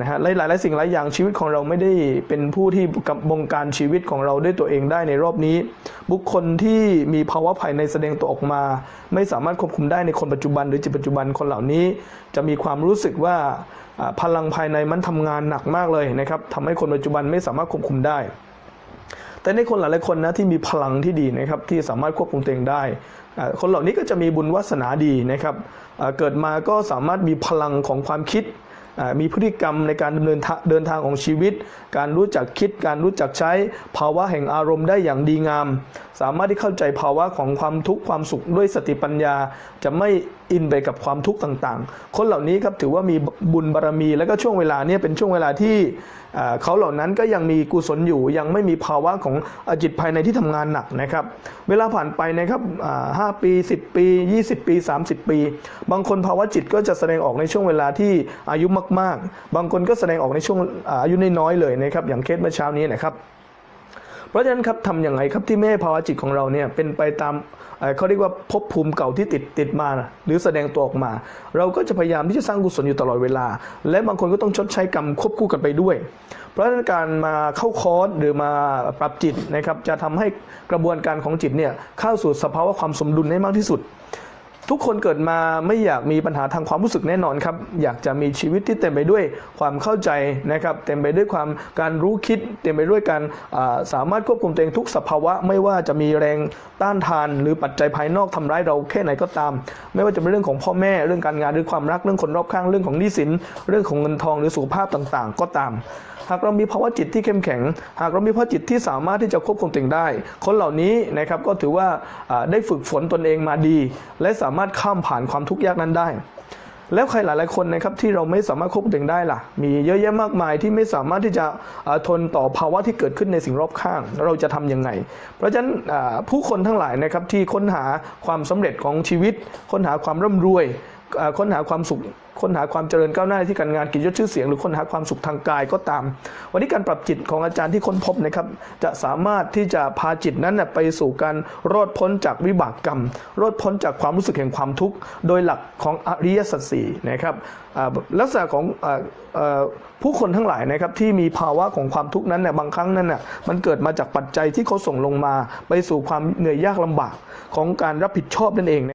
นะฮะหลายหลายๆสิ่งหลายอย่างชีวิตของเราไม่ได้เป็นผู้ที่กำบงการชีวิตของเราด้วยตัวเองได้ในรอบนี้ บุคคลที่มีภาวะภายในแสดงตัวออกมา ไม่สามารถควบคุมได้ในคนปัจจุบัน หรือจิตปัจจุบันคนเหล่านี้ จะมีความรู้สึกว่าพลังภายในมันทำงานหนักมากเลยนะครับทำให้คนปัจจุบันไม่สามารถควบคุมได้แต่ในคนหลายๆคนนะที่มีพลังที่ดีนะครับที่สามารถควบคุมตัวเองได้ คนเหล่านี้ก็จะมีบุญวาสนาดีนะครับเกิดมาก็สามารถมีพลังของความคิด มีพฤติกรรมในการดำเนินเดินทางของชีวิต การรู้จักคิดการรู้จักใช้ภาวะแห่งอารมณ์ได้อย่างดีงาม สามารถที่เข้าใจภาวะของความทุกข์ความสุขด้วยสติปัญญา จะไม่อินไปกับความทุกข์ต่างๆ คนเหล่านี้ครับถือว่ามีบุญบารรมี และก็ช่วงเวลาเนี้เป็นช่วงเวลาที่เขาเหล่านั้นก็ยังมีกุศลอยู่ ยังไม่มีภาวะของอจิตภายในที่ทำงานหนักนะครับ เวลาผ่านไปนะครับห้าปี 10 ปี 20 ปี 30 ปี บางคนภาวะจิตก็จะแสดงออกในช่วงเวลาที่อายุมากๆ บางคนก็แสดงออกในช่วงอายุน้อยๆเลยนะครับอย่างเคสเมื่อเช้านี้นะครับเพราะฉะนั้นครับทำอย่างไรครับที่ไม่ให้ภาวะจิตของเราเนี่ยเป็นไปตามเอ่อเขาเรียกว่าภพภูมิเก่าที่ติดติดมาหรือแสดงตัวออกมา เราก็จะพยายามที่จะสร้างกุศลอยู่ตลอดเวลา และบางคนก็ต้องชดใช้กรรมควบคู่กันไปด้วย เพราะฉะนั้นการมาเข้าคอร์สหรือมาปรับจิตนะครับจะทำให้กระบวนการของจิตเนี่ยเข้าสู่สภาวะความสมดุลให้มากที่สุด ทุกคนเกิดมาไม่อยากมีปัญหาทางความรู้สึกแน่นอนครับ อยากจะมีชีวิตที่เต็มไปด้วยความเข้าใจนะครับ เต็มไปด้วยความการรู้คิด เต็มไปด้วยการสามารถควบคุมตัวเองทุกสภาวะ ไม่ว่าจะมีแรงต้านทาน หรือปัจจัยภายนอกทำร้ายเราแค่ไหนก็ตาม ไม่ว่าจะเป็นเรื่องของพ่อแม่เรื่องการงานหรือความรักเรื่องคนรอบข้างเรื่องของหนี้สิน เรื่องของเงินทองหรือสุขภาพต่างๆ ก็ตาม หากเรามีภาวะจิตที่เข้มแข็ง หากเรามีภาวะจิตที่สามารถที่จะควบคุมตัวเองได้ คนเหล่านี้นะครับก็ถือว่าได้ฝึกฝนตนเองมาดี และสามารถข้ามผ่านความทุกข์ยากนั้นได้ แล้วใครหลายๆคนนะครับที่เราไม่สามารถควบคุมเองได้ล่ะ มีเยอะแยะมากมายที่ไม่สามารถที่จะทนต่อภาวะที่เกิดขึ้นในสิ่งรอบข้าง เราจะทำยังไง เพราะฉะนั้นผู้คนทั้งหลายนะครับที่ค้นหาความสำเร็จของชีวิต ค้นหาความร่ำรวย ค้นหาความสุขค้นหาความเจริญก้าวหน้าที่การงานกิจยศชื่อเสียงหรือค้นหาความสุขทางกายก็ตาม วันนี้การปรับจิตของอาจารย์ที่ค้นพบนะครับ จะสามารถที่จะพาจิตนั้นไปสู่การรอดพ้นจากวิบากกรรม รอดพ้นจากความรู้สึกแห่งความทุกข์ โดยหลักของอริยสัจสี่นะครับลักษณะของออผู้คนทั้งหลายนะครับที่มีภาวะของความทุกข์นั้นเนี่ยบางครั้งนั้นน่ะมันเกิดมาจากปัจจัยที่เขาส่งลงมา ไปสู่ความเหนื่อยยากลำบากของการรับผิดชอบนั่นเอง